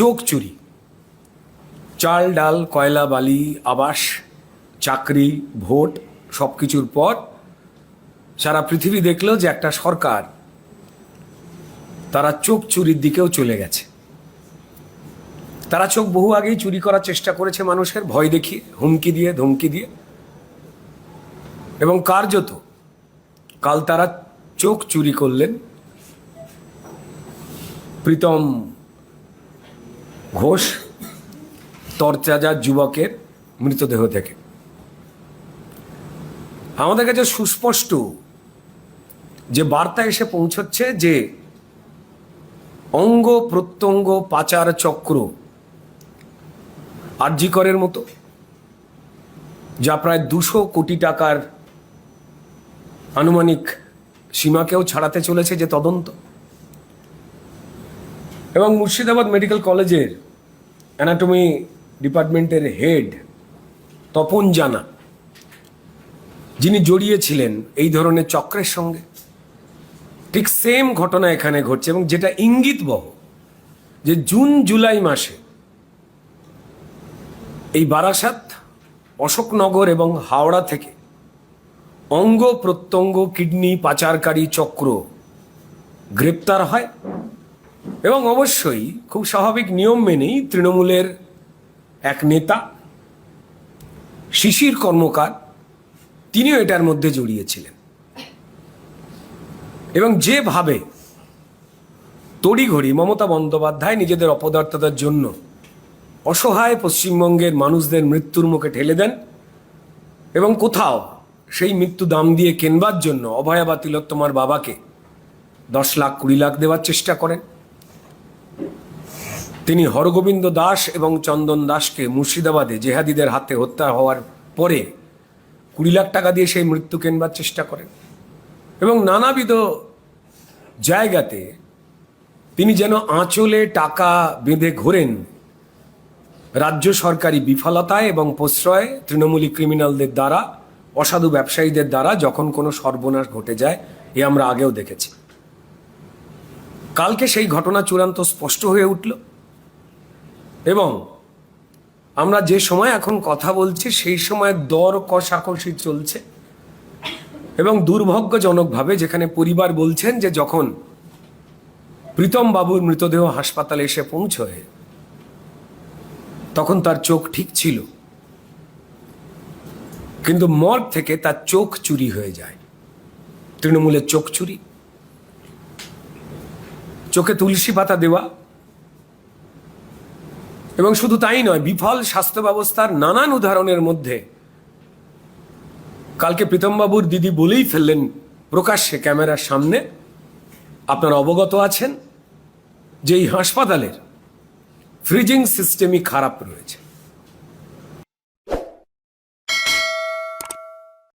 চোখ চুরি। চাল, ডাল, কয়লা, বালি, আবাস, চাকরি, ভোট সব কিছুর পর সারা পৃথিবী দেখল যে একটা সরকার তারা চোখ চুরির দিকেও চলে গেছে। তারা চোখ বহু আগেই চুরি করার চেষ্টা করেছে মানুষের, ভয় দেখিয়ে, হুমকি দিয়ে, ধমকি দিয়ে। এবং কার্যত কাল তারা চোখ চুরি করলেন প্রীতম ঘোষ, তরচাজা যুবকের মৃতদেহ থেকে। আমাদের কাছে সুস্পষ্ট যে বার্তা এসে পৌঁছচ্ছে যে অঙ্গ প্রত্যঙ্গ পাচার চক্র আরজিকরের মতো, যা প্রায় দুশো কোটি টাকার আনুমানিক সীমাকেও ছাড়াতে চলেছে যে তদন্ত। এবং মুর্শিদাবাদ মেডিকেল কলেজের অ্যানাটমি ডিপার্টমেন্টের হেড তপন জানা, যিনি জড়িয়েছিলেন এই ধরনের চক্রের সঙ্গে। ঠিক সেম ঘটনা এখানে ঘটছে এবং যেটা ইঙ্গিতবহ যে জুন, জুলাই মাসে এই বারাসাত, অশোকনগর এবং হাওড়া থেকে অঙ্গ প্রত্যঙ্গ, কিডনি, পাচারকারী চক্র গ্রেপ্তার হয়। এবং অবশ্যই খুব স্বাভাবিক নিয়ম মেনেই তৃণমূলের এক নেতা, শিশির কর্মকার, তিনিও এটার মধ্যে জড়িয়েছিলেন। এবং যেভাবে তড়িঘড়ি মমতা বন্দ্যোপাধ্যায় নিজেদের অপদার্থতার জন্য অসহায় পশ্চিমবঙ্গের মানুষদের মৃত্যুর মুখে ঠেলে দেন এবং কোথাও সেই মৃত্যু দাম দিয়ে কেনবার জন্য অভয়া বা তিলোত্তমার বাবাকে দশ লাখ কুড়ি লাখ দেওয়ার চেষ্টা করেন। তিনি হরগোবিন্দ দাস এবং চন্দন দাসকে মুর্শিদাবাদে জেহাদিদের হাতে হত্যা হওয়ার পরে কুড়ি লাখ টাকা দিয়ে সেই মৃত্যু কেনবার চেষ্টা করেন। এবং নানাবিধ জায়গাতে তিনি যেন আঁচলে টাকা বেঁধে ঘোরেন রাজ্য সরকারি বিফলতায় এবং প্রশ্রয় তৃণমূলী ক্রিমিনালদের দ্বারা, অসাধু ব্যবসায়ীদের দ্বারা যখন কোনো সর্বনাশ ঘটে যায়, এ আমরা আগেও দেখেছি। কালকে সেই ঘটনা চূড়ান্ত স্পষ্ট হয়ে উঠল। এবং আমরা যে সময় এখন কথা বলছি, সেই সময় দর কষাকষি চলছে। এবং দুর্ভাগ্যজনকভাবে যেখানে পরিবার বলছেন যে যখন প্রীতম বাবুর মৃতদেহ হাসপাতালে এসে পৌঁছয়, তখন তার চোখ ঠিক ছিল। কিন্তু মর্গ থেকে তার চোখ চুরি হয়ে যায়। তৃণমূলের চোখ চুরি। চোখে তুলসী পাতা দেওয়া এবং শুধু তাই নয়, বিফল স্বাস্থ্য ব্যবস্থার নানান উদাহরণের মধ্যে কালকে প্রীতমবাবুর দিদি বলেই ফেললেন প্রকাশ্যে ক্যামেরার সামনে, আপনারা অবগত আছেন যে এই হাসপাতালের ফ্রিজিং সিস্টেমই খারাপ রয়েছে।